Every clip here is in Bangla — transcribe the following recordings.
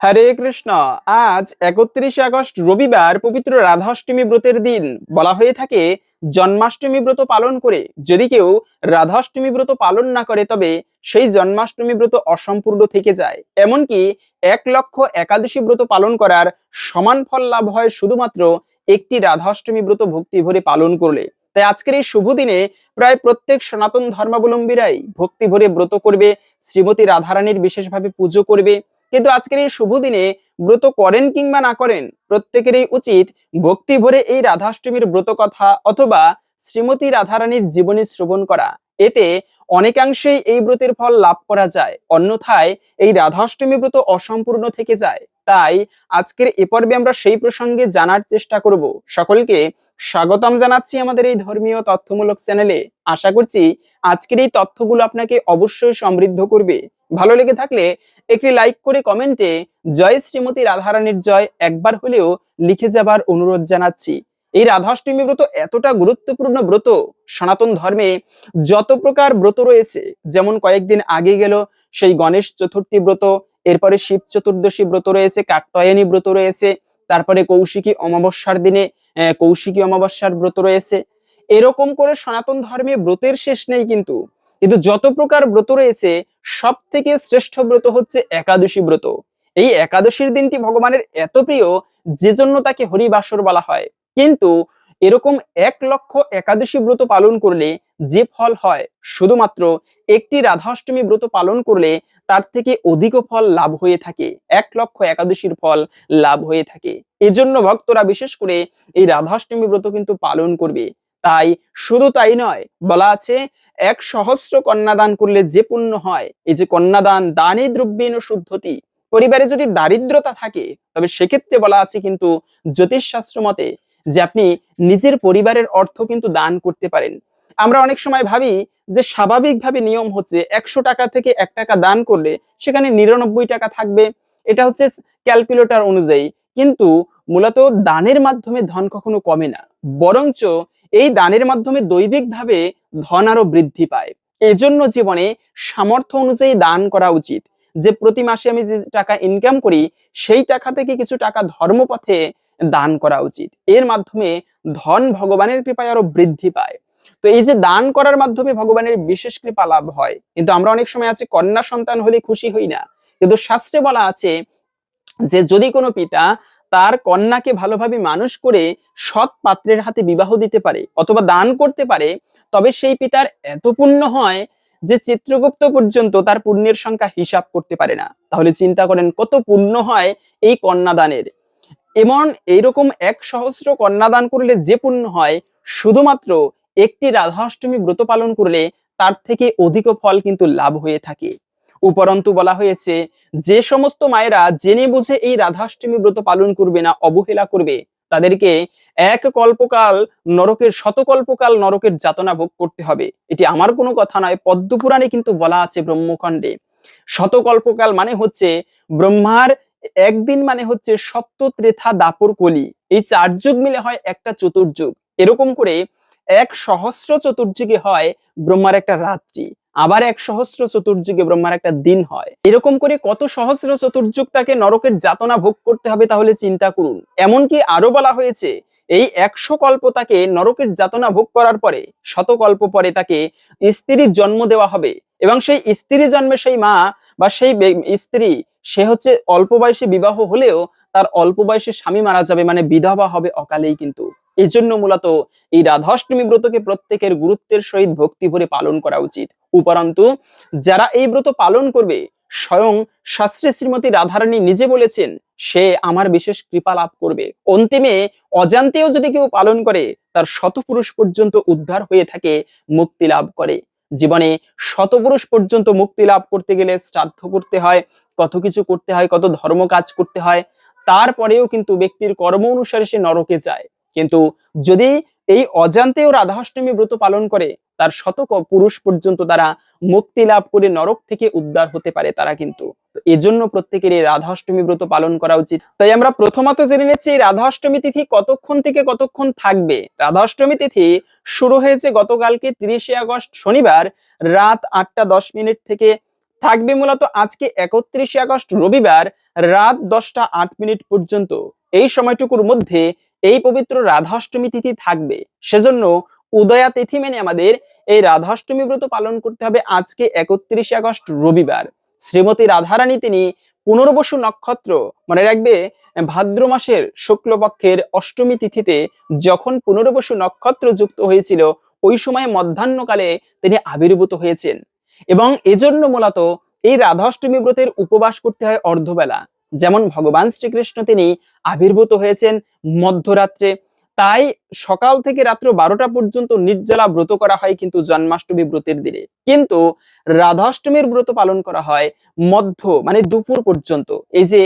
হরে কৃষ্ণ। আজ একত্রিশে আগস্ট রবিবার পবিত্র রাধাষ্টমী ব্রতের দিন। বলা হয়ে থাকে, জন্মাষ্টমী ব্রত পালন করে। যদি কেউ রাধাষ্টমী ব্রত পালন না করে, তবে সেই জন্মাষ্টমী ব্রত অসম্পূর্ণ থেকে যায়। এমনকি এক লক্ষ একাদশী ব্রত পালন করার সমান ফল লাভ হয় শুধুমাত্র একটি রাধাষ্টমী ব্রত ভক্তি ভরে পালন করলে। তাই আজকের এই শুভ দিনে প্রায় প্রত্যেক সনাতন ধর্মাবলম্বীরাই ভক্তি ভরে ব্রত করবে, শ্রীমতী রাধারানীর বিশেষভাবে পুজো করবে। কিন্তু আজকের এই শুভ দিনে ব্রত করেন কিংবা না করেন, প্রত্যেকেরই উচিত ভক্তি ভরে এই রাধাষ্টমীর ব্রত কথা অথবা শ্রীমতী রাধারানীর জীবনী শ্রবণ করা। এতে অনেকাংশেই এই ব্রতের ফল লাভ করা যায়, অন্যথায় এই রাধাষ্টমী ব্রত অসম্পূর্ণ থেকে যায়। তাই আজকের এ পর্বে আমরা সেই প্রসঙ্গে জানার চেষ্টা করব। সকলকে স্বাগতম জানাচ্ছি আমাদের এই ধর্মীয় তথ্যমূলক চ্যানেলে। আশা করছি আজকের এই তথ্যগুলো আপনাকে অবশ্যই সমৃদ্ধ করবে। ভালো লেগে থাকলে একটি লাইক করে কমেন্টে জয় শ্রীমতী রাধারানীর জয় একবার হলেও লিখে যাবার অনুরোধ জানাচ্ছি। এই রাধাষ্টমী ব্রত এতটা গুরুত্বপূর্ণ ব্রত, সনাতন ধর্মে যত প্রকার ব্রত রয়েছে, যেমন কয়েকদিন আগে গেল সেই গণেশ চতুর্থী ব্রত, এরপরে শিব চতুর্দশী ব্রত রয়েছে, কাকতয়ানী ব্রত রয়েছে, তারপরে কৌশিকী অমাবস্যার দিনে কৌশিকী অমাবস্যার ব্রত রয়েছে। এরকম করে সনাতন ধর্মে ব্রতের শেষ নেই কিন্তু। কিন্তু যত প্রকার ব্রত রয়েছে সব থেকে শ্রেষ্ঠ ব্রত হচ্ছে একাদশী ব্রত। এই একাদশীর দিনটি ভগবানের এত প্রিয় যে জন্য তাকে হরিবাসর বলা হয়। কিন্তু এরকম এক লক্ষ একাদশী ব্রত পালন করলে যে ফল হয়, শুধুমাত্র একটি রাধাষ্টমী ব্রত পালন করলে তার থেকে অধিক ফল লাভ হয়ে থাকে। এক লক্ষ একাদশীর ফল লাভ হয়ে থাকে। এজন্য ভক্তরা বিশেষ করে এই রাধাষ্টমী ব্রত কিন্তু পালন করবে। তাই শুধু তাই নয়, বলা আছে, এক সহস্র কন্যাদান করলে যে পুণ্য হয়, এই যে কন্যাদান দানে দ্রব্যেন শুদ্ধতি, পরিবারে যদি দারিদ্রতা থাকে, তবে সেক্ষেত্রে বলা আছে কিন্তু জ্যোতিষশাস্ত্র মতে যে আপনি নিজের পরিবারের অর্থ কিন্তু দান করতে পারেন। আমরা অনেক সময় ভাবি যে স্বাভাবিকভাবে নিয়ম হচ্ছে একশো টাকা থেকে এক টাকা দান করলে সেখানে নিরানব্বই টাকা থাকবে। এটা হচ্ছে ক্যালকুলেটর অনুযায়ী। কিন্তু মূলত দানের মাধ্যমে ধন কখনো কমে না, বরঞ্চ এই দানের মাধ্যমে দৈবিকভাবে ধন আরও বৃদ্ধি পায়। এজন্য জীবনে সামর্থ্য অনুযায়ী দান করা উচিত। যে প্রতি মাসে আমি যে টাকা ইনকাম করি, সেই টাকা থেকে কিছু টাকা ধর্মপথে দান করা উচিত। এর মাধ্যমে ধন ভগবানের কৃপায় আরও বৃদ্ধি পায়। তো এই যে দান করার মাধ্যমে ভগবানের বিশেষ কৃপা লাভ হয়, কিন্তু আমরা অনেক সময় আছে, কন্যা সন্তান হলে খুশি হই না। কিন্তু শাস্ত্রে বলা আছে যে যদি কোনো পিতা তার কন্যাকে ভালোভাবে মানুষ করে সৎ পাত্রের হাতে বিবাহ দিতে পারে অথবা দান করতে পারে, তবে সেই পিতার এত পুণ্য হয় যে চিত্রগুপ্ত পর্যন্ত তার পুণ্যের সংখ্যা হিসাব করতে পারে না। তাহলে চিন্তা করেন কত পুণ্য হয় এই কন্যাদানের। এমন এইরকম এক সহস্র কন্যাদান করলে যে পুণ্য হয়, শুধুমাত্র একটি রাধাষ্টমী ব্রত পালন করলে তার থেকে অধিক ফল কিন্তু লাভ হয়ে থাকে। উপরন্তু বলা হয়েছে, যে সমস্ত মায়েরা জেনে বুঝে এই রাধাষ্টমী ব্রত পালন করবে না, অবহেলা করবে, তাদেরকে এক কল্পকাল নরকের, শতকল্পকাল নরকের যাতনা ভোগ করতে হবে। এটি আমার কোনো কথা নয়, পদ্মপুরাণে কিন্তু বলা আছে ব্রহ্মখণ্ডে। শতকল্পকাল মানে হচ্ছে ব্রহ্মার একদিন মানে হচ্ছে সপ্ত ত্রেথা দাপর কলি। এই চার যুগ মিলে হয় একটা চতুর্যুগ। এরকম করে এক সহস্র চতুর্যুগে হয় ব্রহ্মার একটা রাত্রি। আবার এক সহস্র চতুর্যুগে ব্রহ্মার একটা দিন হয়। এরকম করে কত সহস্র চতুর্যুগ তাকে নরকের যাতনা ভোগ করতে হবে তাহলে চিন্তা করুন। এমনকি আরও বলা হয়েছে, এই একশো কল্প তাকে নরকের যাতনা ভোগ করার পরে, শতকল্প পরে তাকে স্ত্রীর জন্ম দেওয়া হবে। এবং সেই স্ত্রী জন্মে সেই মা বা সেই স্ত্রী, সে হচ্ছে অল্প বয়সে বিবাহ হলেও তার অল্প বয়সে স্বামী মারা যাবে মানে বিধবা হবে অকালেই কিন্তু। এই জন্য মূলত এই রাধাষ্টমী ব্রতকে প্রত্যেকের গুরুত্বের সহিত ভক্তি ভরে পালন করা উচিত। উপরন্তু, যারা এই ব্রত পালন করবে, স্বয়ং শাস্ত্রী শ্রীমতী রাধারানী নিজে বলেছেন, সে আমার বিশেষ কৃপা লাভ করবে। অন্তিমে অজান্তেও যদি কেউ পালন করে, তার শতপুরুষ পর্যন্ত উদ্ধার হয়ে থাকে, মুক্তি লাভ করে। জীবনে শতপুরুষ পর্যন্ত মুক্তি লাভ করতে গেলে শ্রাদ্ধ করতে হয়, কত কিছু করতে হয়, কত ধর্ম কাজ করতে হয়, তারপরেও কিন্তু ব্যক্তির কর্ম অনুসারে সে নরকে যায়। কিন্তু যদি এই অজান্তেও রাধাষ্টমী ব্রত পালন করে, তার শত ক- পুরুষ পর্যন্ত তারা মুক্তি লাভ করে নরক থেকে উদ্ধার হতে পারে তারা কিন্তু। এজন্য প্রত্যেকের এই রাধাষ্টমী ব্রত পালন করা উচিত। তাই আমরা প্রথমত জেনে নিচ্ছি এই রাধাষ্টমী তিথি কতক্ষণ থেকে কতক্ষণ থাকবে? রাধাষ্টমী তিথি শুরু হয়েছে গতকালকে তিরিশে আগস্ট, শনিবার রাত আটটা দশ মিনিট থেকে। থাকবে মূলত আজকে একত্রিশে আগস্ট, রবিবার রাত দশটা আট মিনিট পর্যন্ত। এই সময়টুকুর মধ্যে এই পবিত্র রাধাষ্টমী তিথি থাকবে। সেজন্য উদয়া তিথি মেনে আমাদের এই রাধাষ্টমী ব্রত পালন করতে হবে আজকে একত্রিশে আগস্ট, রবিবার। শ্রীমতী রাধারানী তিনি পুনর্বসু নক্ষত্র, মনে রাখবে, ভাদ্র মাসের শুক্লপক্ষের অষ্টমী তিথিতে যখন পুনর্বসু নক্ষত্র যুক্ত হয়েছিল, ওই সময় মধ্যাহ্নকালে তিনি আবির্ভূত হয়েছেন। এবং এজন্য মূলত এই রাধাষ্টমী ব্রতের উপবাস করতে হয় অর্ধবেলা। যেমন ভগবান শ্রীকৃষ্ণ তিনি আবির্ভূত হয়েছেন মধ্যরাত্রে। তাই সকাল থেকে রাত্র বারোটা পর্যন্ত নির্জলা ব্রত করা হয় কিন্তু জন্মাষ্টমী ব্রতের দিনে। কিন্তু রাধাষ্টমীর ব্রত পালন করা হয় মধ্য মানে দুপুর পর্যন্ত। এই যে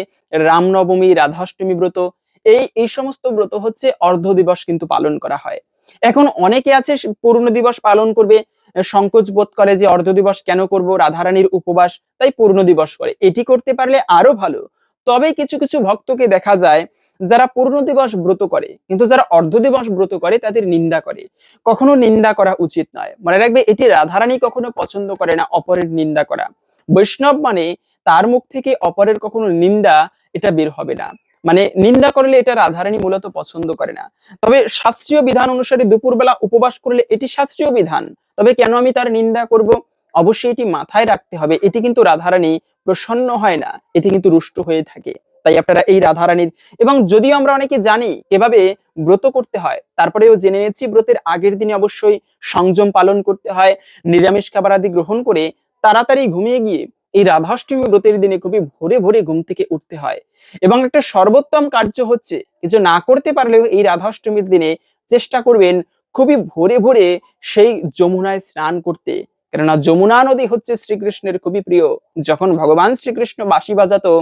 রামনবমী, রাধাষ্টমী ব্রত, এই এই সমস্ত ব্রত হচ্ছে অর্ধ দিবস কিন্তু পালন করা হয়। এখন অনেকে আছে পূর্ণ দিবস পালন করবে, সংকোচ বোধ করে যে অর্ধ দিবস কেন করব, রাধারানীর উপবাস, তাই পূর্ণ দিবস করে। এটি করতে পারলে আরও ভালো। তবে কিছু কিছু ভক্তকে দেখা যায় যারা পূর্ণ দিবস ব্রত করে, কিন্তু যারা অর্ধ দিবস ব্রত করে তাদের নিন্দা করে। কখনো নিন্দা করা উচিত নয়। মনে রাখবে, এটি রাধারানী কখনো পছন্দ করে না, অপরের নিন্দা করা। বৈষ্ণব মানে তার মুখ থেকে অপরের কখনো নিন্দা, এটা বের হবে না। মানে নিন্দা করলে এটা রাধারানী মূলত পছন্দ করে না। তবে শাস্ত্রীয় বিধান অনুসারে দুপুরবেলা উপবাস করলে এটি শাস্ত্রীয় বিধান। তবে কেন আমি তার নিন্দা করব? অবশ্যই এটি মাথায় রাখতে হবে। এটি কিন্তু রাধারানী প্রসন্ন হয় না এতে কিন্তু রুষ্ট হয়ে থাকে। তাই আপনারা এই রাধারানীর এবং যদিও আমরা অনেকে জানি কীভাবে ব্রত করতে হয়, তারপরেও জেনে নিচ্ছি ব্রতের আগের দিনে অবশ্যই সংযম পালন করতে হয়, নিরামিষ খাবার আদি গ্রহণ করে তাড়াতাড়ি ঘুমিয়ে গিয়ে এই রাধাষ্টমী ব্রতের দিনে খুবই ভোরে ভোরে ঘুম থেকে উঠতে হয়। এবং একটা সর্বোত্তম কার্য হচ্ছে কিছু না করতে পারলেও এই রাধাষ্টমীর দিনে চেষ্টা করবেন খুবই ভোরে ভোরে সেই যমুনায় স্নান করতে। কেননা যমুনা নদী হচ্ছে শ্রীকৃষ্ণের খুবই প্রিয়। যখন ভগবান শ্রীকৃষ্ণ বাঁশি বাজাতো,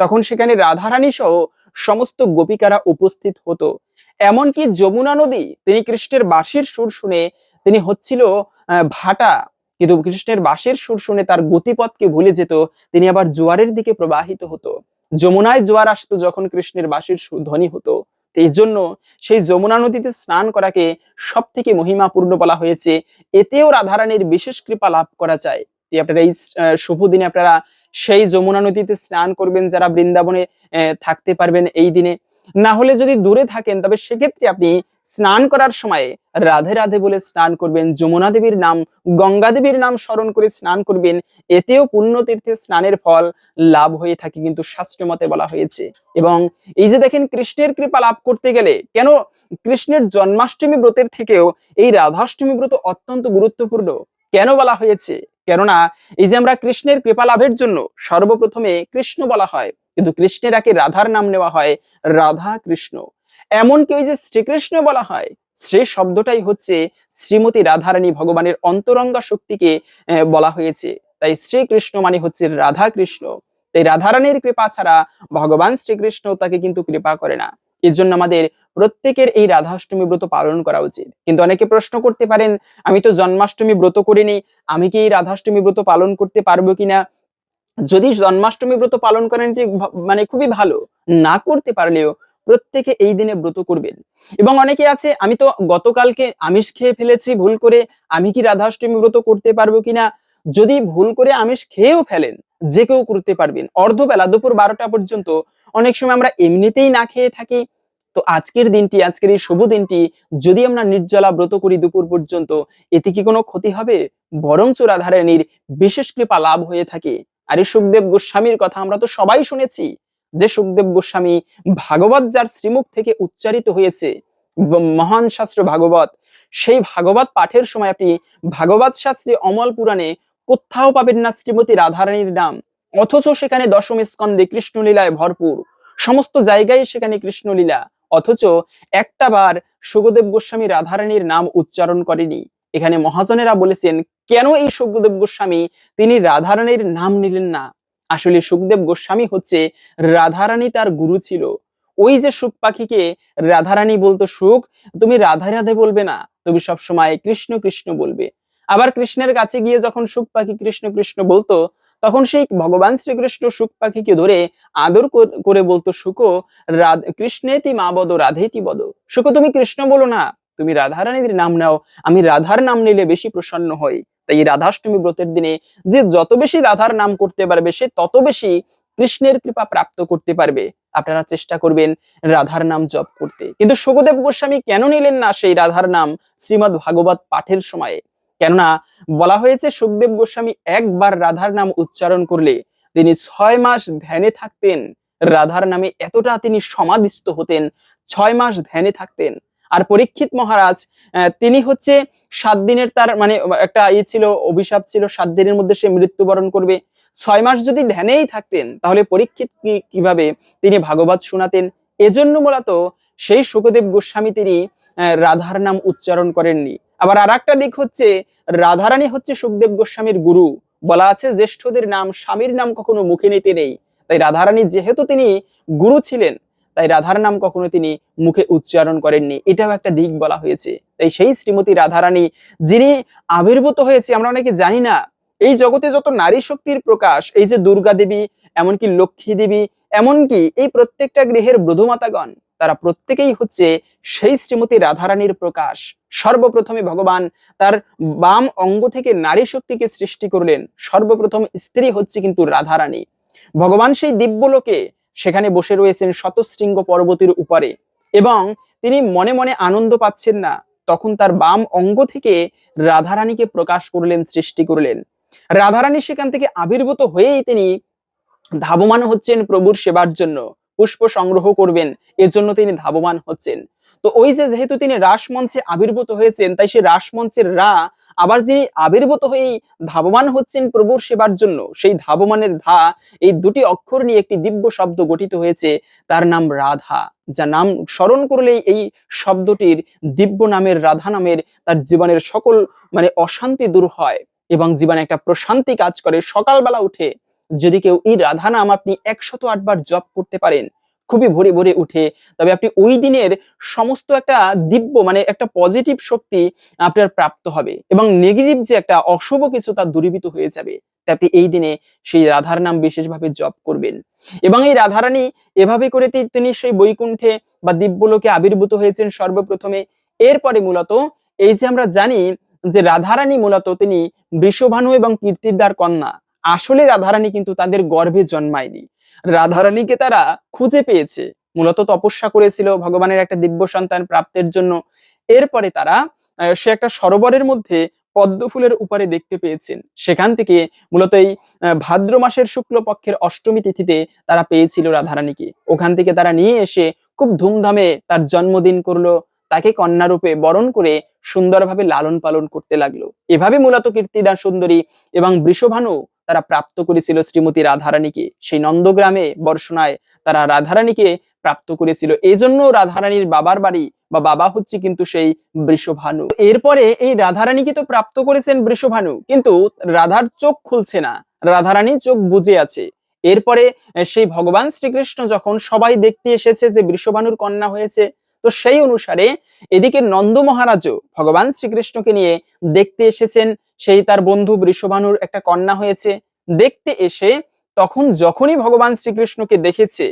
তখন সেখানে রাধারানী সহ সমস্ত গোপিকারা উপস্থিত হতো। এমনকি যমুনা নদী, তিনি কৃষ্ণের বাঁশির সুর শুনে তিনি হচ্ছিল ভাটা। কিন্তু কৃষ্ণের বাঁশির সুর শুনে তার গতিপথকে ভুলে যেত, তিনি আবার জোয়ারের দিকে প্রবাহিত হতো। যমুনায় জোয়ার আসতো যখন কৃষ্ণের বাঁশির ধ্বনি হতো। এই জন্য সেই যমুনা নদীতে স্নান করাকে সব থেকে মহিমাপূর্ণ বলা হয়েছে। এতেও রাধারানীর বিশেষ কৃপা লাভ করা যায়। আপনারা এই শুভ দিনে আপনারা সেই যমুনা নদীতে স্নান করবেন, যারা বৃন্দাবনে থাকতে পারবেন এই দিনে। না হলে যদি দূরে থাকেন, তবে সেক্ষেত্রে আপনি স্নান করার সময় রাধে রাধে বলে স্নান করবেন। যমুনা দেবীর নাম, গঙ্গা দেবীর নাম স্মরণ করে স্নান করবেন। এতেও পুণ্য তীর্থে স্নানের ফল লাভ হয়ে থাকে কিন্তু শাস্ত্র মতে বলা হয়েছে। এবং এই যে দেখেন কৃষ্ণের কৃপা লাভ করতে গেলে, কেন কৃষ্ণের জন্মাষ্টমী ব্রতের থেকেও এই রাধাষ্টমী ব্রত অত্যন্ত গুরুত্বপূর্ণ? কেন বলা হয়েছে? কেননা এই যে আমরা কৃষ্ণের কৃপা লাভের জন্য সর্বপ্রথমে কৃষ্ণ বলা হয়। কিন্তু কৃষ্ণের আগে রাধার নাম নেওয়া হয় রাধা কৃষ্ণ। এমনকি ওই যে শ্রীকৃষ্ণ বলা হয় শ্রী শব্দটাই হচ্ছে শ্রীমতী রাধারানী ভগবানের অন্তরঙ্গা শক্তিকে বলা হয়েছে। তাই শ্রীকৃষ্ণ মানে হচ্ছে রাধা কৃষ্ণ তাই রাধারানীর কৃপা ছাড়া ভগবান শ্রীকৃষ্ণ তাকে কিন্তু কৃপা করে না। এর জন্য আমাদের প্রত্যেকের এই রাধাষ্টমী ব্রত পালন করা উচিত। কিন্তু অনেকে প্রশ্ন করতে পারেন, আমি তো জন্মাষ্টমী ব্রত করিনি, আমি কি এই রাধাষ্টমী ব্রত পালন করতে পারব কিনা? যদি জন্মাষ্টমী ব্রত পালন করেন মানে খুবই ভালো। না করতে পারলেও প্রত্যেকে এই দিনে ব্রত করবেন। এবং অনেকে আছে, আমি তো গতকালকে আমিষ খেয়ে ফেলেছি, ভুল করে আমি কি রাধাষ্টমী ব্রত করতে পারব কিনা? যদি ভুল করে আমিষ খেয়েও ফেলেন, যে কেউ করতে পারবেন। অর্ধবেলা, দুপুর বারোটা পর্যন্ত অনেক সময় আমরা এমনিতেই না খেয়ে থাকি। তো আজকের দিনটি, আজকের এই শুভ দিনটি, যদি আমরা নির্জলা ব্রত করি দুপুর পর্যন্ত, এতে কি কোনো ক্ষতি হবে? বরঞ্চ রাধারানীর বিশেষ কৃপা লাভ হয়ে থাকে। আর সুখদেব গোস্বামীর কথা আমরা তো সবাই শুনেছি। সুখদেব গোস্বামী ভাগবত যার শ্রীমুখ থেকে উচ্চারিত হয়েছে মহান শাস্ত্র ভাগবত, সেই ভাগবত পাঠের সময় আপনি ভাগবত শাস্ত্রে অমল পুরাণে কোথাও পাবেন না শ্রীমতী রাধারানীর নাম। অথচ সেখানে দশম স্কন্ধে কৃষ্ণলীলায় ভরপুর। সমস্ত জায়গায় সেখানে কৃষ্ণলীলা। অথচ একটা বার সুখদেব গোস্বামী রাধারানীর নাম উচ্চারণ করেনি। এখানে মহাজনেরা বলেছেন, কেন এই সুখদেব গোস্বামী, তিনি রাধারানীর নাম নিলেন না? আসলে সুখদেব গোস্বামী হচ্ছে রাধারানী তার গুরু ছিল। ওই যে সুখ পাখিকে রাধারানী বলতো সুখ, তুমি রাধা রাধে বলবে না, তুমি সব সময় কৃষ্ণ কৃষ্ণ বলবে। আবার কৃষ্ণের কাছে গিয়ে যখন সুখ পাখি কৃষ্ণ কৃষ্ণ বলতো, তখন সেই ভগবান শ্রীকৃষ্ণ সুখ পাখিকে ধরে আদর করে বলতো, সুখো কৃষ্ণেতি মা বদ, রাধেতি বদ। সুখো, তুমি কৃষ্ণ বলো না, তুমি রাধারানীর নাম নাও, আমি রাধার নাম নিলে বেশি প্রসন্ন হই। তাই রাধাষ্টমী ব্রতের দিনে যে যত বেশি রাধার নাম করতে পারবে, সে তত বেশি কৃষ্ণের কৃপা প্রাপ্ত করতে পারবে। আপনারা চেষ্টা করবেন রাধার নাম জপ করতে। কিন্তু সুখদেব গোস্বামী কেন নিলেন না সেই রাধার নাম শ্রীমৎ ভাগবত পাঠের সময়ে? কেননা বলা হয়েছে সুখদেব গোস্বামী একবার রাধার নাম উচ্চারণ করলে তিনি ছয় মাস ধ্যানে থাকতেন। রাধার নামে এতটা তিনি সমাধিস্থ হতেন, ছয় মাস ধ্যানে থাকতেন। আর পরীক্ষিত মহারাজ তিনি হচ্ছে সাত দিনের তার মানে একটা ইয়ে ছিল, অভিশাপ ছিল, সাত দিনের মধ্যে সে মৃত্যুবরণ করবে। ছয় মাস যদি ধ্যানেই থাকতেন, তাহলে পরীক্ষিত কীভাবে তিনি ভাগবত শোনাতেন? এজন্য মূলত সেই সুখদেব গোস্বামী তিনি রাধার নাম উচ্চারণ করেননি। আবার আর একটা দিক হচ্ছে, রাধারানী হচ্ছে সুখদেব গোস্বামীর গুরু। বলা আছে, জ্যেষ্ঠদের নাম, স্বামীর নাম কখনো মুখে নিতে নেই। তাই রাধারানী যেহেতু তিনি গুরু ছিলেন তাই রাধার নাম কখনো তিনি মুখে উচ্চারণ করেননি। এটাও একটা দিক বলা হয়েছে। তাই সেই শ্রীমতী রাধারানী, যিনি আবির্ভূত হয়েছে, আমরা অনেকে জানি না, এই জগতে যত নারী শক্তির প্রকাশ, এই যে দুর্গা দেবী, এমনকি লক্ষ্মী দেবী, এমনকি এই প্রত্যেকটা গৃহের ব্রধুমাতাগণ তারা প্রত্যেকেই হচ্ছে সেই শ্রীমতী রাধারানীর প্রকাশ। সর্বপ্রথমে ভগবান তার বাম অঙ্গ থেকে নারী শক্তিকে সৃষ্টি করলেন। সর্বপ্রথম স্ত্রী হচ্ছে কিন্তু রাধারানী। ভগবান সেই দিব্যলোকে সেখানে বসে রয়েছেন শতশৃঙ্গ পর্বতের উপরে। এবং তিনি মনে মনে আনন্দ পাচ্ছেন না। তখন তার বাম অঙ্গ থেকে রাধারানীকে প্রকাশ করলেন, সৃষ্টি করলেন। রাধারানী সেখান থেকে আবির্ভূত হয়েই তিনি ধাবমান হচ্ছেন প্রভুর সেবার জন্য। পুষ্প সংগ্রহ করবেন এর জন্য তিনি ধাবমান হচ্ছেন। তো ওই যে যেহেতু তিনি রাসমঞ্চে আবির্ভূত হয়েছেন, তাই সেই রাসমঞ্চের রা আবার যিনি আবির্ভূত হয়েই ধাবমান হচ্ছেন প্রভুর সেবার জন্য, সেই ধাবমানের ধা এই দুটি অক্ষর নিয়ে একটি দিব্য শব্দ গঠিত হয়েছে, তার নাম রাধা যা নাম স্মরণ করলেই এই শব্দটির দিব্য নামের রাধা নামের তার জীবনের সকল মানে অশান্তি দূর হয় এবং জীবনে একটা প্রশান্তি কাজ করে। সকালবেলা উঠে যদি কেউ এই রাধা নাম আপনি একশত আটবার জপ করতে পারেন খুবই ভরে ভরে উঠে, তবে আপনি ওই দিনের সমস্ত একটা দিব্য মানে একটা পজিটিভ শক্তি আপনার প্রাপ্ত হবে এবং নেগেটিভ যে একটা অশুভ কিছু তা দূরীভূত হয়ে যাবে। তাই আপনি এই দিনে সেই রাধার নাম বিশেষভাবে জপ করবেন। এবং এই রাধারানী এভাবে করে তিনি সেই বৈকুণ্ঠে বা দিব্যলোকে আবির্ভূত হয়েছেন সর্বপ্রথমে। এরপরে মূলত এই যে আমরা জানি যে রাধারানী মূলত তিনি বৃষভানু এবং কীর্তিদার কন্যা। আসলে রাধারানী কিন্তু তাদের গর্ভে জন্মায়নি। রাধারানীকে তারা খুঁজে পেয়েছে। মূলত তপস্যা করেছিল ভগবানের একটা দিব্য সন্তান প্রাপ্তের জন্য। এরপরে তারা সে একটা সরোবরের মধ্যে পদ্ম ফুলের উপরে দেখতে পেয়েছেন। সেখান থেকে মূলত এই ভাদ্র মাসের শুক্লপক্ষের অষ্টমী তিথিতে তারা পেয়েছিল রাধারানীকে। ওখান থেকে তারা নিয়ে এসে খুব ধুমধামে তার জন্মদিন করল। তাকে কন্যারূপে বরণ করে সুন্দরভাবে লালন পালন করতে লাগল। এভাবে মূলত কীর্তিদা সুন্দরী এবং বৃষভানু তারা প্রাপ্ত করেছিল শ্রীমতী রাধারানীকে। সেই নন্দগ্রামে বর্ষণায় তারা রাধারানীকে প্রাপ্ত করেছিল। এই জন্য রাধারানীর বাবার বাড়ি বা বাবা হচ্ছে কিন্তু সেই বৃষভানু। এরপরে এই রাধারানীকে তো প্রাপ্ত করেছেন বৃষভানু, কিন্তু রাধার চোখ খুলছে না। রাধারানী চোখ বুজে আছে। এরপরে সেই ভগবান শ্রীকৃষ্ণ যখন সবাই দেখতে এসেছে যে বৃষভানুর কন্যা হয়েছে তো সেই অনুসারে এদিকে নন্দ মহারাজও ভগবান শ্রীকৃষ্ণকে নিয়ে দেখতে এসেছেন। সেই তার বন্ধু বৃষভানুর একটা কন্যা হয়েছে। দেখতে এসে তখন যখনই ভগবান শ্রীকৃষ্ণকে দেখেছে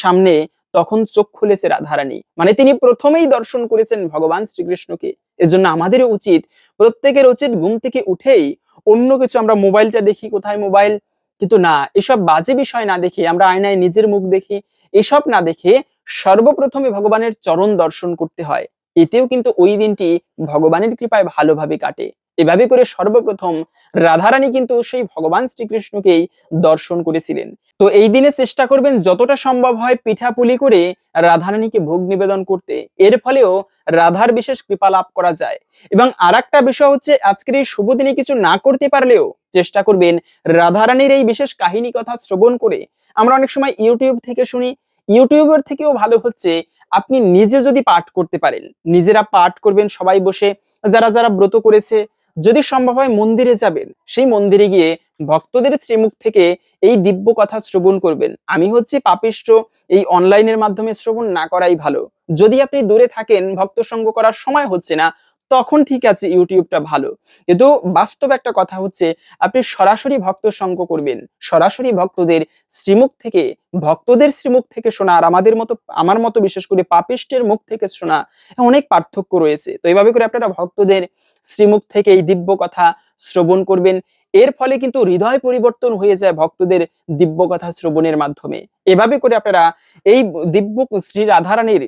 সামনে তখন চোখ খুলেছে রাধারানী। মানে তিনি প্রথমেই দর্শন করেছেন ভগবান শ্রীকৃষ্ণকে। এজন্য আমাদেরও উচিত প্রত্যেকের উচিত ঘুম থেকে উঠেই অন্য কিছু আমরা মোবাইলটা দেখি, কোথায় মোবাইল? কিন্তু না, এসব বাজে বিষয় না দেখে, আমরা আয়নায় নিজের মুখ দেখি, এসব না দেখে সর্বপ্রথমে ভগবানের চরণ দর্শন করতে হয়। এতেও কিন্তু ওই দিনটি ভগবানের কৃপায় ভালোভাবে কাটে। এভাবে করে সর্বপ্রথম রাধারানী কিন্তু সেই ভগবান শ্রীকৃষ্ণকেই দর্শন করেছিলেন। তো এই দিনে চেষ্টা করবেন যতটা সম্ভব হয় পিঠাপুলি করে রাধারানীকে ভোগ নিবেদন করতে। এর ফলেও রাধার বিশেষ কৃপা লাভ করা যায়। এবং আর একটা বিষয় হচ্ছে, আজকের এই শুভ দিনে কিছু না করতে পারলেও চেষ্টা করবেন রাধারানীর এই বিশেষ কাহিনী কথা শ্রবণ করে। আমরা অনেক সময় ইউটিউব থেকে শুনি ইউটিউবের থেকেও ভালো হচ্ছে আপনি নিজে যদি পাঠ করতে পারেন, নিজেরা পাঠ করবেন, সবাই বসে যারা যারা ব্রত করেছে, যদি সম্ভব হয় মন্দিরে যাবেন, সেই মন্দিরে গিয়ে ভক্তদের শ্রীমুখ থেকে এই দিব্য কথা শ্রবণ করবেন। আমি হচ্ছে পাপিষ্ট এই অনলাইনের মাধ্যমে শ্রবণ না করাই ভালো। যদি আপনি দূরে থাকেন ভক্ত সঙ্গ করার সময় হচ্ছে না তখন ঠিক আছে ইউটিউবটা ভালো। কিন্তু বাস্তব একটা কথা হচ্ছে, আপনি সরাসরি ভক্ত সঙ্গ করবেন। সরাসরি ভক্তদের শ্রীমুখ থেকে, ভক্তদের শ্রীমুখ থেকে শোনা আর আমাদের মতো, আমার মতো বিশেষ করে পাপিষ্টের মুখ থেকে শোনা অনেক পার্থক্য রয়েছে। তো এইভাবে করে আপনারা ভক্তদের শ্রীমুখ থেকে এই দিব্য কথা শ্রবণ করবেন। এর ফলে কিন্তু হৃদয় পরিবর্তন হয়ে যায় ভক্তদের দিব্য কথা শ্রবণের মাধ্যমে। এভাবে করে আপনারা এই দিব্য শ্রী রাধারানীর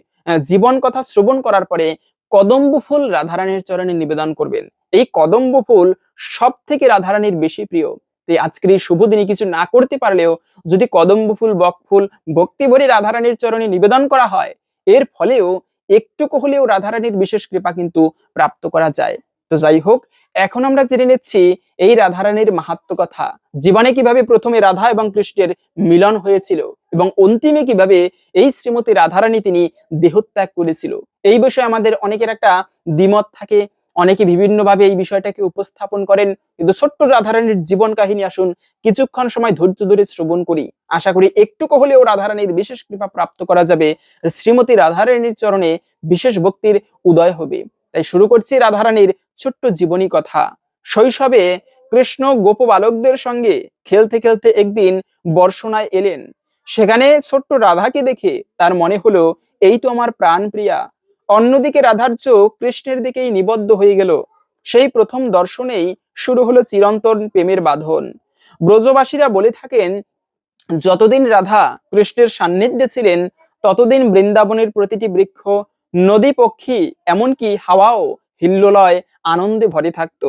জীবন কথা শ্রবণ করার পরে কদম্ব ফুল রাধারানীর চরণে নিবেদন করবেন। এই কদম্ব ফুল সব থেকে রাধারানীর বেশি প্রিয়। তাই আজকের এই শুভ দিনে কিছু না করতে পারলেও যদি কদম্ব ফুল, বক ফুল ভক্তি ভরে রাধারানীর চরণে নিবেদন করা হয়, এর ফলেও একটুকু হলেও রাধারানীর বিশেষ কৃপা কিন্তু প্রাপ্ত করা যায়। তো যাই হোক, এখন আমরা জেনে নিচ্ছি এই রাধারানীর মাহাত্ম কথা। জীবনে কীভাবে প্রথমে রাধা এবং কৃষ্ণের মিলন হয়েছিল এবং অন্তিমে কীভাবে এই শ্রীমতী রাধারানী তিনি দেহত্যাগ করেছিল। এই বিষয়ে আমাদের অনেকের একটা দ্বিমত থাকে। অনেকে বিভিন্নভাবে এই বিষয়টাকে উপস্থাপন করেন। কিন্তু ছোট্ট রাধারানীর জীবন কাহিনী আসুন, কিছুক্ষণ সময় ধৈর্য ধরে শ্রবণ করি। আশা করি একটুকু হলেও রাধারানীর বিশেষ কৃপা প্রাপ্ত করা যাবে। শ্রীমতী রাধারানীর চরণে বিশেষ ভক্তির উদয় হবে। তাই শুরু করছি রাধারানীর ছোট্ট জীবনী কথা। শৈশবে কৃষ্ণ গোপ বালকদের সঙ্গে খেলতে খেলতে একদিন বর্ষণায় এলেন। সেখানে ছোট্ট রাধাকে দেখে তার মনে হলো, এই তো আমার প্রাণ প্রিয়া। অন্যদিকে রাধার চোখ কৃষ্ণের দিকেই নিবদ্ধ হয়ে গেল। সেই প্রথম দর্শনেই শুরু হলো চিরন্তন প্রেমের বাঁধন। ব্রজবাসীরা বলে থাকেন, যতদিন রাধা কৃষ্ণের সান্নিধ্যে ছিলেন, ততদিন বৃন্দাবনের প্রতিটি বৃক্ষ নদী পক্ষী এমনকি হাওয়াও হিল্লোলয় আনন্দে ভরে থাকত।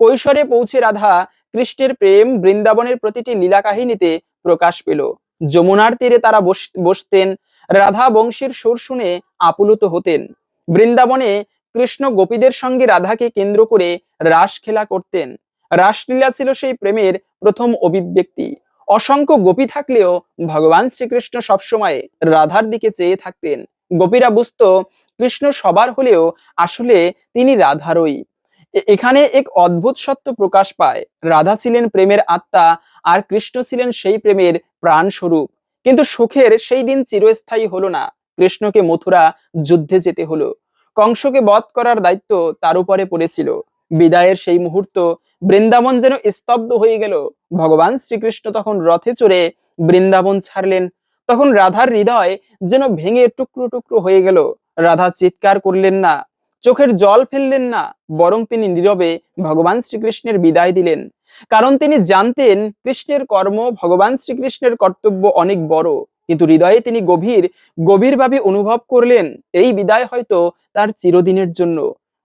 কৈশোরে পৌঁছে রাধা কৃষ্ণের প্রেম বৃন্দাবনের প্রতিটি লীলা কাহিনীতে প্রকাশ পেল। যমুনার তীরে তারা বস- বসতেন, রাধা বংশীর সুর শুনে আপ্লুত হতেন। বৃন্দাবনে কৃষ্ণ গোপীদের সঙ্গে রাধাকে কেন্দ্র করে রাস খেলা করতেন। রাসলীলা ছিল সেই প্রেমের প্রথম অভিব্যক্তি। অসংখ্য গোপী থাকলেও ভগবান শ্রীকৃষ্ণ সবসময় রাধার দিকে চেয়ে থাকতেন। গোপীরা বুঝত, কৃষ্ণ সবার হলেও আসলে তিনি রাধারই। এখানে এক অদ্ভুত সত্য প্রকাশ পায়। রাধা ছিলেন প্রেমের আত্মা, আর কৃষ্ণ ছিলেন সেই প্রেমের প্রাণ স্বরূপ কিন্তু সুখের সেই দিন চিরস্থায়ী হলো না। কৃষ্ণকে মথুরা যুদ্ধে যেতে হলো। কংসকে বধ করার দায়িত্ব তার উপরে পড়েছিল। বিদায়ের সেই মুহূর্ত বৃন্দাবন যেন স্তব্ধ হয়ে গেল। ভগবান শ্রীকৃষ্ণ তখন রথে চড়ে বৃন্দাবন ছাড়লেন। তখন রাধার হৃদয় যেন ভেঙে টুকরো টুকরো হয়ে গেল। রাধা চিৎকার করলেন না চোখের জল ফেললেন না, বরং তিনি নীরবে ভগবান শ্রীকৃষ্ণের বিদায় দিলেন। কারণ তিনি জানতেন কৃষ্ণের কর্ম ভগবান শ্রীকৃষ্ণের কর্তব্য অনেক বড়, কিন্তু হৃদয়ে তিনি গভীর, গভীরভাবে অনুভব করলেন, এই বিদায় হয়তো তার চিরদিনের জন্য।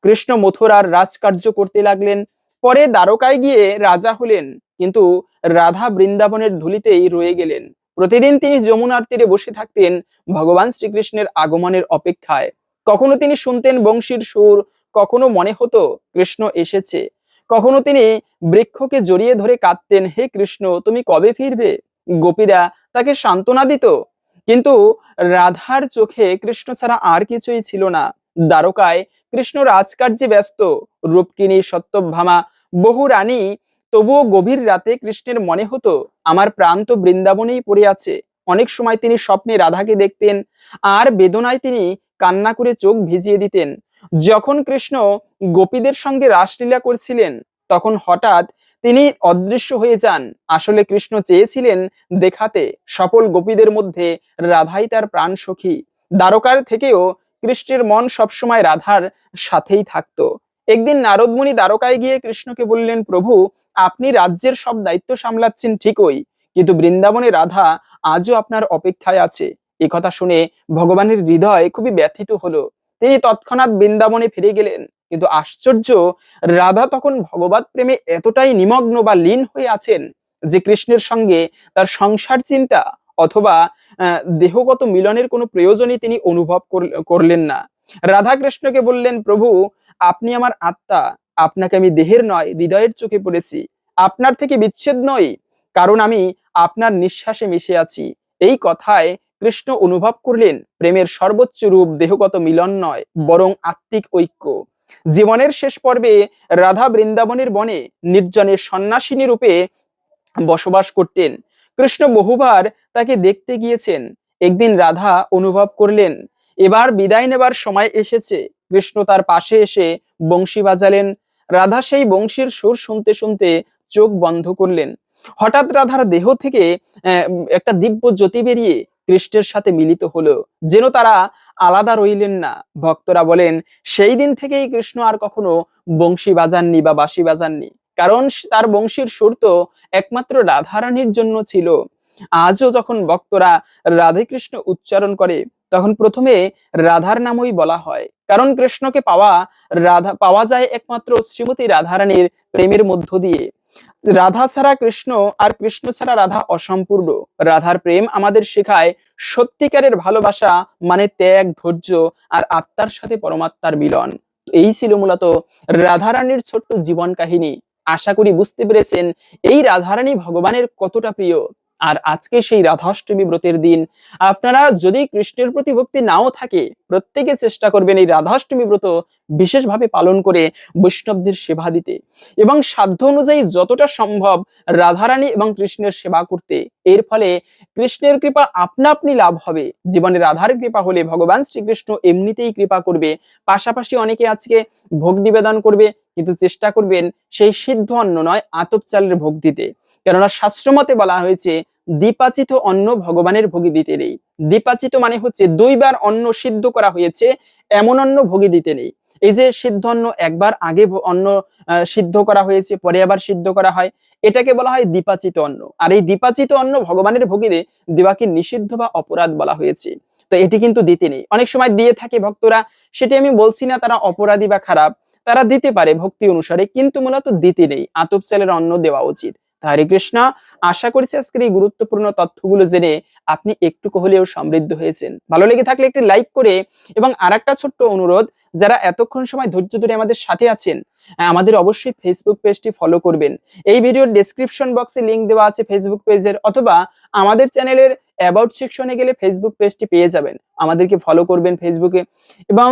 কৃষ্ণ মথুরার রাজকার্য করতে লাগলেন, পরে দ্বারকায় গিয়ে রাজা হলেন, কিন্তু রাধা বৃন্দাবনের ধুলিতেই রয়ে গেলেন। প্রতিদিন তিনি যমুনার তীরে বসে থাকতেন ভগবান শ্রীকৃষ্ণের আগমনের অপেক্ষায়। কখনো তিনি শুনতেন বংশীর সুর, কখনো মনে হতো কৃষ্ণ এসেছে। কখনো তিনি বৃক্ষকে জড়িয়ে ধরে কাঁদতেন, হে কৃষ্ণ, তুমি কবে ফিরবে? গোপীরা তাকে সান্ত্বনা দিত। কিন্তু রাধার চোখে কৃষ্ণ ছাড়া আর কিছুই ছিল না। দ্বারকায় কৃষ্ণ রাজকার্যে ব্যস্ত। রূপকিনী, সত্যভামা, বহু রানী, তবুও গভীর রাতে কৃষ্ণের মনে হতো, আমার প্রাণ তো বৃন্দাবনেই পড়ে আছে। অনেক সময় তিনি স্বপ্নে রাধাকে দেখতেন, আর বেদনায় তিনি কান্না করে চোখ ভিজিয়ে দিতেন। যখন কৃষ্ণ গোপীদের সঙ্গে রাসলীলা করছিলেন, তখন হঠাৎ তিনি অদৃশ্য হয়ে যান। আসলে কৃষ্ণ চেয়েছিলেন দেখাতে সফল গোপীদের মধ্যে রাধাই তার প্রাণ সখী। দ্বারকার থেকেও কৃষ্ণের মন সবসময় রাধার সাথেই থাকতো। একদিন নারদমুনি দ্বারকায় গিয়ে কৃষ্ণকে বললেন, প্রভু, আপনি রাজ্যের সব দায়িত্ব সামলাচ্ছেন ঠিকই, কিন্তু বৃন্দাবনে রাধা আজও আপনার অপেক্ষায় আছে। এ কথা শুনে ভগবানের হৃদয় খুবই ব্যথিত হলো। তিনি তৎক্ষণাৎ বৃন্দাবনে ফিরে গেলেন। কিন্তু আশ্চর্য, রাধা তখন ভগবত প্রেমে এতটাই নিমগ্ন বা লীন হয়ে আছেন যে কৃষ্ণের সঙ্গে তার সংসার চিন্তা অথবা দেহগত মিলনের কোনো প্রয়োজনই তিনি অনুভব করল- করলেন না। রাধা কৃষ্ণকে বললেন, প্রভু, আপনি আমার আত্মা। আপনাকে আমি দেহের নয়, হৃদয়ের চোখে পড়েছি। আপনার থেকে বিচ্ছেদ নই, কারণ আমি আপনার নিঃশ্বাসে মিশে আছি। এই কথায় কৃষ্ণ অনুভব করলেন, প্রেমের সর্বোচ্চ রূপ দেহগত মিলন নয়, বরং আত্মিক ঐক্য। জীবনের শেষ পর্বে রাধা বৃন্দাবনের বনে নির্জনের সন্ন্যাসিনী রূপে বসবাস করতেন। কৃষ্ণ বহুবার তাকে দেখতে গিয়েছেন। একদিন রাধা অনুভব করলেন, এবার বিদায় নেবার সময় এসেছে। কৃষ্ণ তার পাশে এসে বংশী বাজালেন। রাধা সেই বংশীর সুর শুনতে শুনতে চোখ বন্ধ করলেন। হঠাৎ রাধার দেহ থেকে একটা দিব্য জ্যোতি বেরিয়ে কৃষ্ণের সাথে মিলিত হলো যেন তারা আলাদা রইলেন না। ভক্তরা বলেন, সেই দিন থেকেই কৃষ্ণ আর কখনো বংশী বাজাননি বা বাঁশি বাজাননি, কারণ তার বংশীর সুর তো একমাত্র রাধারানীর জন্য ছিল। আজও যখন ভক্তরা রাধে কৃষ্ণ উচ্চারণ করে, তখন প্রথমে রাধার নামই বলা হয়, কারণ কৃষ্ণকে পাওয়া রাধা, পাওয়া যায় একমাত্র শ্রীমতী রাধারানীর প্রেমের মধ্য দিয়ে। রাধা ছাড়া কৃষ্ণ আর কৃষ্ণ ছাড়া রাধা অসম্পূর্ণ। রাধার প্রেম আমাদের শেখায় সত্যিকারের ভালোবাসা মানে ত্যাগ, ধৈর্য আর আত্মার সাথে পরমাত্মার মিলন। এই ছিল মূলত রাধারানীর ছোট্ট জীবন কাহিনী। আশা করি বুঝতে পেরেছেন, এই রাধারানী ভগবানের কতটা প্রিয়। আর আজকে সেই রাধাষ্টমী ব্রতের দিন। আপনারা যদি কৃষ্ণের প্রতি ভক্তি নাও থাকে, প্রত্যেকে চেষ্টা করবেন এই রাধাষ্টমী ব্রত বিশেষভাবে পালন করে বৈষ্ণবদের সেবা দিতে। এবং সাধ্য অনুযায়ী যতটা সম্ভব রাধারানী এবং কৃষ্ণের সেবা করতে। এর ফলে কৃষ্ণের কৃপা আপনা আপনি লাভ হবে। জীবনে রাধার কৃপা হলে ভগবান শ্রীকৃষ্ণ এমনিতেই কৃপা করবে। পাশাপাশি অনেকে আজকে ভোগ নিবেদন করবে। কিন্তু চেষ্টা করবেন সেই সিদ্ধ অন্ন নয়, আতপ চালের ভোগ দিতে। কেননা শাস্ত্রমতে বলা হয়েছে, দ্বিপাচিত অন্ন ভগবানের ভোগে দিতে নেই। দীপাচিত মানে হচ্ছে দুইবার অন্ন সিদ্ধ করা হয়েছে, এমন অন্ন ভোগে দিতে নেই। এই যে সিদ্ধ অন্ন একবার আগে অন্ন সিদ্ধ করা হয়েছে, পরে আবার সিদ্ধ করা হয়, এটাকে বলা হয় দ্বিপাচিত অন্ন। আর এই দ্বিপাচিত অন্ন ভগবানের ভোগে দেওয়াকে নিষিদ্ধ বা অপরাধ বলা হয়েছে। তো এটি কিন্তু দিতে নেই। অনেক সময় দিয়ে থাকে ভক্তরা, সেটি আমি বলছি না তারা অপরাধী বা খারাপ তারা দিতে পারে ভক্তি অনুসারে, কিন্তু মূলত দিতে নেই, আতপ চালের অন্ন দেওয়া উচিত। হরে কৃষ্ণ, আশা করছি আজকের এই গুরুত্বপূর্ণ তথ্যগুলো জেনে আপনি একটু হলেও সমৃদ্ধ হয়েছেন। ভালো লেগে থাকলে একটি লাইক করে এবং আর একটা ছোট্ট অনুরোধ, যারা এতক্ষণ সময় ধৈর্য ধরে আমাদের সাথে আছেন আমাদের অবশ্যই ফেসবুক পেজটি ফলো করবেন। এই ভিডিওর ডেসক্রিপশন বক্সে লিংক দেওয়া আছে ফেসবুক পেজের অথবা আমাদের চ্যানেলের অ্যাবাউট সেকশনে গেলে ফেসবুক পেজটি পেয়ে যাবেন। আমাদেরকে ফলো করবেন ফেসবুকে এবং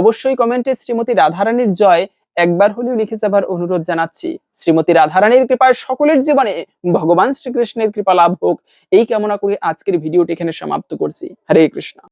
অবশ্যই কমেন্টে শ্রীমতী রাধারানীর জয় একবার হলেও লিখে যাবার অনুরোধ জানাচ্ছি। শ্রীমতী রাধারানীর কৃপায় সকলের জীবনে ভগবান শ্রীকৃষ্ণের কৃপা লাভ হোক। এই কামনা করে আজকের ভিডিওটি এখানে সমাপ্ত করছি। হরে কৃষ্ণ।